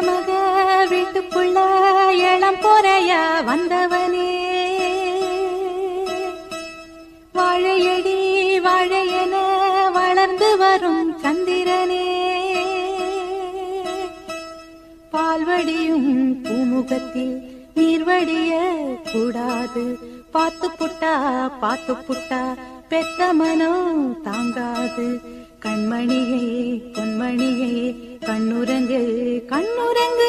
மக வீட்டுக்குள்ள இளம் பொறையா வந்தவனே. வாழையடி வாழையென வளர்ந்து வரும் சந்திரனே. பால்வடியும் பூமுகத்தில் நீர்வடிய கூடாது. பாத்து புட்டா பாத்து புட்டா பெத்த மனம் தாங்காது. கண்மணியே பொன்மணியே கண்ணுரங்கு கண்ணுரங்கு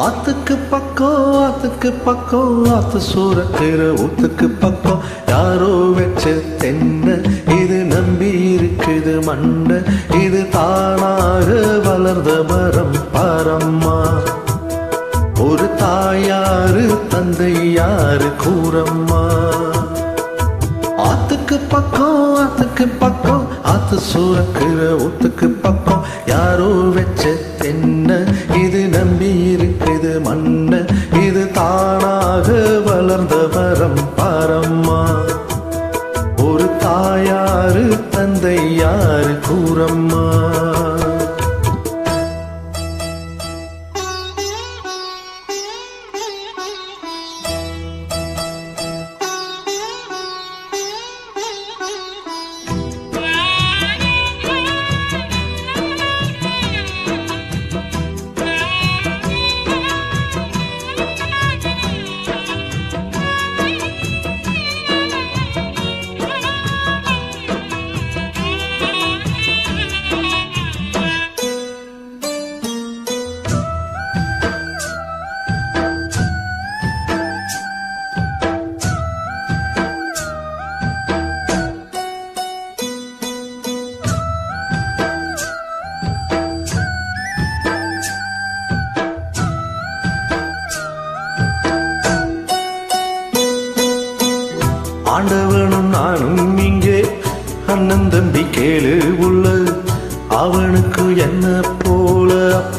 ஆத்துக்கு பக்கம் ஆத்துக்கு பக்கம் ஆத்து சூரக்கிற ஊத்துக்கு பக்கம் யாரோ வச்ச தென்ன இது நம்பி இருக்குது மண்ண இது தானாக வளர்ந்த மரம் பாரம்மா. ஒரு தாயாரு தந்தை யாரு கூறம்மா. ஆத்துக்கு பக்கம் ஆத்துக்கு பக்கம். ஆத்து சூரக்கிற ஊத்துக்கு பக்கம். யாரோ வச்ச தென்ன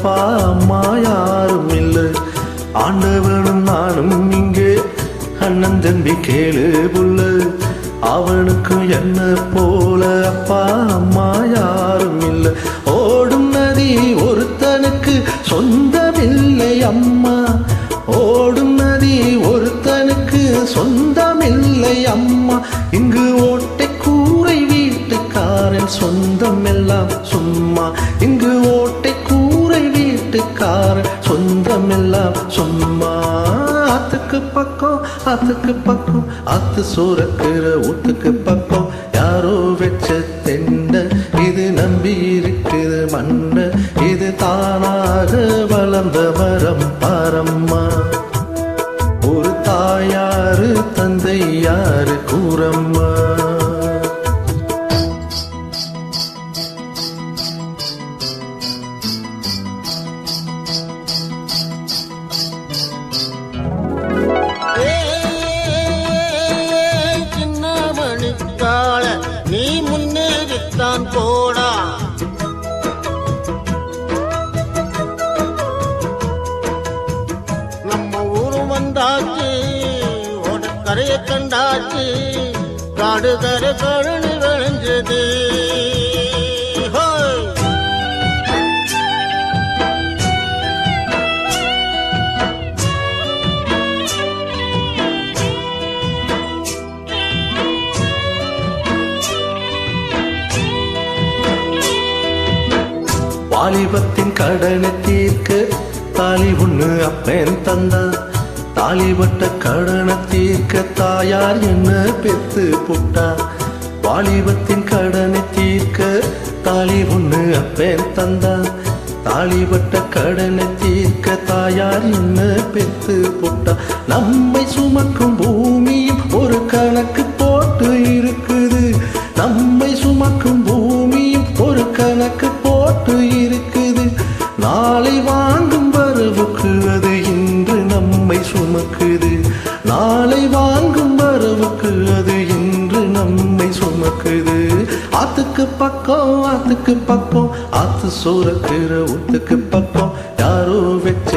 அப்பா அம்மா யாரும் இல்லை. ஆண்டவனும் நானும் இங்கே. அண்ணன் தம்பி கேளு புள்ள. அவனுக்கு என்ன போல அப்பா அம்மா யாரும் இல்லை. ஓடும் நதி ஒருத்தனுக்கு சொந்தமில்லை அம்மா. ஓடும் நதி ஒருத்தனுக்கு சொந்தமில்லை அம்மா. இங்கு ஓட்டை கூரை வீட்டுக்காரன் சொந்தம் எல்லாம் சும்மா. இங்கு ஓட்டை வீட்டுக்காரன் சொந்தம் எல்லாம் சும்மா ஆத்துக்கு பக்கம் ஆத்துக்கு பக்கம். ஆத்து சூறக்கிற ஊத்துக்கு பக்கம். யாரோ வச்ச தென்ன இது நம்பி இருக்குது மண்ண இது தானாக தான் போனா? நம்ம ஊரு வந்தாச்சு கரையை கண்டாச்சு காடு கரை கழனி விளைஞ்சது. வாலிபத்தின் கடனை தீர்க்க. தாலி ஒண்ணு அப்பேன் தந்தா. தாலிபட்ட கடனை தீர்க்க தாயார் என்ன பெத்து புட்டா. வாலிபத்தின் கடனை தீர்க்க தாலி ஒண்ணு அப்பேன் தந்தா. தாலிபட்ட கடனை தீர்க்க தாயார் என்ன பெத்து புட்டா. நம்மை சுமக்கும் பூமியும் ஒரு கணக்கு போட்டு இருக்குது பக்கம் ஆத்துக்கு பக்கம் ஆத்து சூரக்கிற ஊத்துக்கு பக்கம். யாரோ வச்ச